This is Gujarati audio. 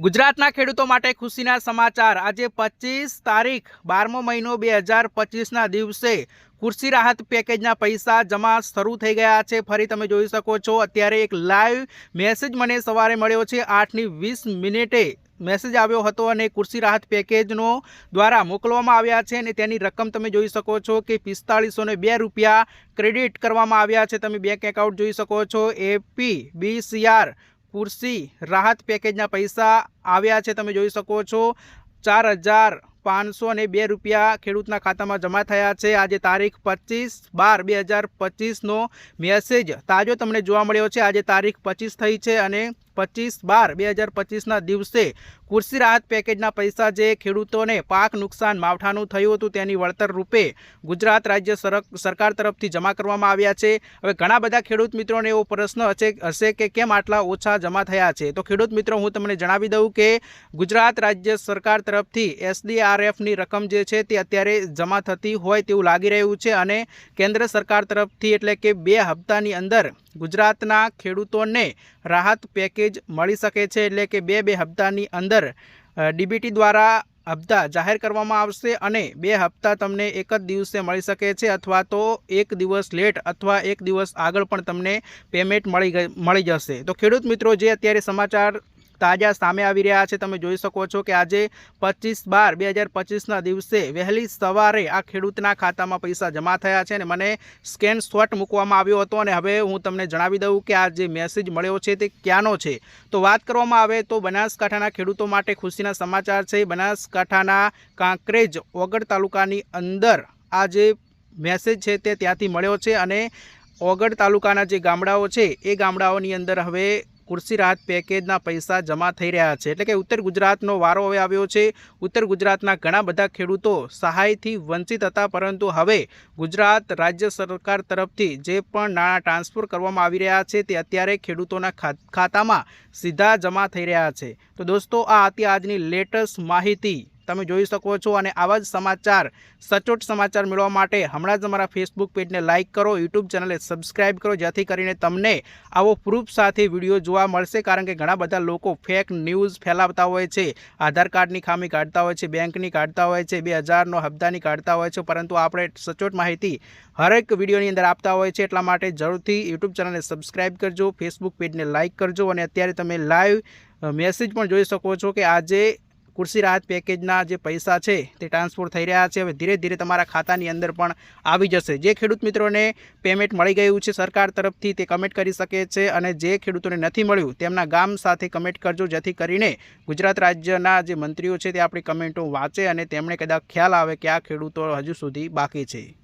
ગુજરાતના ખેડૂતો માટે ખુશીના સમાચાર. આજે પચીસ તારીખ, બારમો મહિનો બે હજાર પચીસના દિવસે કૃષિ રાહત પેકેજના પૈસા જમા શરૂ થઈ ગયા છે. ફરી તમે જોઈ શકો છો, અત્યારે એક લાઈવ મેસેજ મને સવારે મળ્યો છે. આઠની વીસ મિનિટે મેસેજ આવ્યો હતો અને કૃષિ રાહત પેકેજનો દ્વારા મોકલવામાં આવ્યા છે અને તેની રકમ તમે જોઈ શકો છો કે પિસ્તાળીસો બે રૂપિયા ક્રેડિટ કરવામાં આવ્યા છે. તમે બેંક એકાઉન્ટ જોઈ શકો છો, એપી, બીસીઆર કૃષિ રાહત પેકેજના પૈસા આવ્યા છે, તમે જોઈ શકો છો. ચાર હજાર પાંચસો ને બે રૂપિયા ખેડૂતના ખાતામાં જમા થયા છે. આજે તારીખ પચીસ બાર બે હજાર પચીસનો મેસેજ તાજો તમને જોવા મળ્યો છે. આજે તારીખ પચીસ થઈ છે અને પચીસ બાર બે હજાર પચીસના દિવસે કૃષિ રાહત પેકેજના પૈસા જે ખેડૂતોને પાક નુકસાન માવઠાનું થયું હતું તેની વળતર રૂપે ગુજરાત રાજ્ય સરક- સરકાર તરફથી જમા કરવામાં આવ્યા છે. હવે ઘણા બધા ખેડૂત મિત્રોને એવો પ્રશ્ન હશે હશે કે કેમ આટલા ઓછા જમા થયા છે? તો ખેડૂત મિત્રો, હું તમને જણાવી દઉં કે ગુજરાત રાજ્ય સરકાર તરફથી એસડીઆરએફની રકમ જે છે તે અત્યારે જમા થતી હોય તેવું લાગી રહ્યું છે અને કેન્દ્ર સરકાર તરફથી એટલે કે બે હપ્તાની અંદર ગુજરાતના ખેડૂતોને રાહત પેકેજ મળી શકે છે એટલે કે બે બે હપ્તાની અંદર ડીબીટી દ્વારા હપ્તા જાહેર કરવામાં આવશે અને બે હપ્તા તમને એક જ દિવસે મળી શકે છે અથવા તો એક દિવસ લેટ અથવા એક દિવસ આગળ પણ તમને પેમેન્ટ મળી મળી જશે. તો ખેડૂત મિત્રો, જે અત્યારે સમાચાર તાજા સામે આવી રહ્યા છે. તમે જોઈ શકો છો કે આજે પચીસ બાર બે હજાર પચીસના દિવસે વહેલી સવારે આ ખેડૂતના ખાતામાં પૈસા જમા થયા છે અને મને સ્કેન શોટ મૂકવામાં આવ્યો હતો અને હવે હું તમને જણાવી દઉં કે આ જે મેસેજ મળ્યો છે તે ક્યાંનો છે. તો વાત કરવામાં આવે તો બનાસકાંઠાના ખેડૂતો માટે ખુશીના સમાચાર છે. બનાસકાંઠાના કાંકરેજ ઓગડ તાલુકાની અંદર આ જે મેસેજ છે તે ત્યાંથી મળ્યો છે અને ઓગડ તાલુકાના જે ગામડાઓ છે, એ ગામડાઓની અંદર હવે કૃષિ રાહત પેકેજના પૈસા જમા થઈ રહ્યા છે. એટલે કે ઉત્તર ગુજરાતનો વારો હવે આવ્યો છે. ઉત્તર ગુજરાતના ઘણા બધા ખેડૂતો સહાયથી વંચિત હતા, પરંતુ હવે ગુજરાત રાજ્ય સરકાર તરફથી જે પણ નાણાં ટ્રાન્સફર કરવામાં આવી રહ્યા છે, તે અત્યારે ખેડૂતોના ખાતામાં સીધા જમા થઈ રહ્યા છે. તો દોસ્તો, આ હતી આજની લેટેસ્ટ માહિતી. તમે જોઈ શકો છો અને આવા જ સમાચાર, સચોટ સમાચાર મેળવવા માટે હમણાં જ અમારા ફેસબુક પેજને લાઇક કરો યુટ્યુબ ચેનલને સબસ્ક્રાઇબ કરો, જેથી કરીને તમને આવો પ્રૂફ સાથે વીડિયો જોવા મળશે. કારણ કે ઘણા બધા લોકો ફેક ન્યૂઝ ફેલાવતા હોય છે, આધાર કાર્ડની ખામી કાઢતા હોય છે, બેંકની કાઢતા હોય છે, બે હજારનો હપ્તાની કાઢતા હોય છે, પરંતુ આપણે સચોટ માહિતી હરેક વિડીયોની અંદર આપતા હોય છે, એટલા માટે જરૂરથી યુટ્યુબ ચેનલને સબસ્ક્રાઇબ કરજો ફેસબુક પેજને લાઇક કરજો અને અત્યારે તમે લાઈવ મેસેજ પણ જોઈ શકો છો કે આજે કૃષિ રાહત પેકેજના જે પૈસા છે તે ટ્રાન્સફર થઈ રહ્યા છે. હવે ધીરે ધીરે તમારા ખાતાની અંદર પણ આવી જશે. જે ખેડૂત મિત્રોને પેમેન્ટ મળી ગયું છે સરકાર તરફથી તે કમેન્ટ કરી શકે છે અને જે ખેડૂતોને નથી મળ્યું તેમના ગામ સાથે કમેન્ટ કરજો, જેથી કરીને ગુજરાત રાજ્યના જે મંત્રીઓ છે તે આપણી કમેન્ટો વાંચે અને તેમણે કદાચ ખ્યાલ આવે કે આ ખેડૂતો હજુ સુધી બાકી છે.